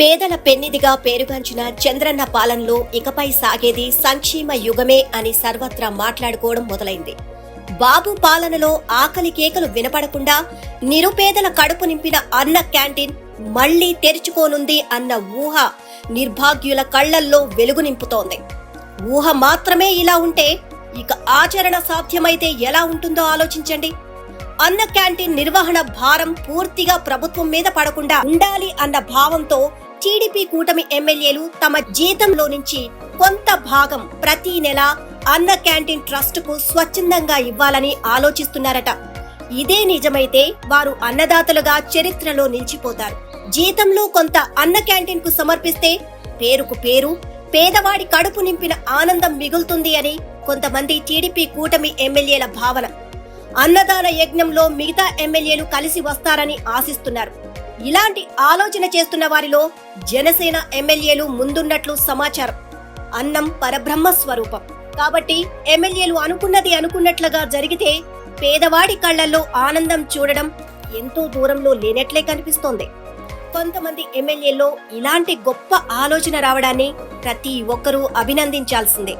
పేదల పెన్నిదిగా పేరుగాంచిన చంద్రన్న పాలనలో ఇకపై సాగేది సంక్షేమ యుగమే అని సర్వత్రా మాట్లాడుకోవడం మొదలైంది. బాబు పాలనలో ఆకలి కేకలు వినపడకుండా నిరుపేదల కడుపు నింపిన అన్న క్యాంటీన్ మళ్ళీ తెరుచుకోనుంది అన్న ఊహ నిర్భాగ్యుల కళ్ళల్లో వెలుగు నింపుతోంది. ఊహ మాత్రమే ఇలా ఉంటే ఇక ఆచరణ సాధ్యమైతే ఎలా ఉంటుందో ఆలోచించండి. అన్న క్యాంటీన్ నిర్వహణ భారం పూర్తిగా ప్రభుత్వం మీద పడకుండా ఉండాలి అన్న భావంతో టీడీపీ కూటమి ఎమ్మెల్యేలు తమ జీతంలో నుంచి కొంత భాగం ప్రతి నెల అన్న క్యాంటీన్ ట్రస్ట్కు స్వచ్ఛందంగా ఇవ్వాలని ఆలోచిస్తున్నారట. ఇదే నిజమైతే వారు అన్నదాతలుగా చరిత్రలో నిలిచిపోతారు. జీతంలో కొంత అన్న క్యాంటీన్కు సమర్పిస్తే పేరుకు పేరు పేదవాడి కడుపు నింపిన ఆనందం మిగులుతుంది అని కొంతమంది టీడీపీ కూటమి ఎమ్మెల్యేల భావన. అన్నదాన యజ్ఞంలో మిగతా ఎమ్మెల్యేలు కలిసి వస్తారని ఆశిస్తున్నారు. ఇలాంటి ఆలోచన చేస్తున్న వారిలో జనసేన ఎమ్మెల్యేలు ముందున్నట్లు సమాచారం. అన్నం పరబ్రహ్మ స్వరూపం. కాబట్టి ఎమ్మెల్యేలు అనుకున్నది అనుకున్నట్లుగా జరిగితే పేదవాడి కళ్ళల్లో ఆనందం చూడడం ఎంతో దూరంలో లేనట్లే కనిపిస్తోంది. కొంతమంది ఎమ్మెల్యేల్లో ఇలాంటి గొప్ప ఆలోచన రావడాన్ని ప్రతి ఒక్కరూ అభినందించాల్సిందే.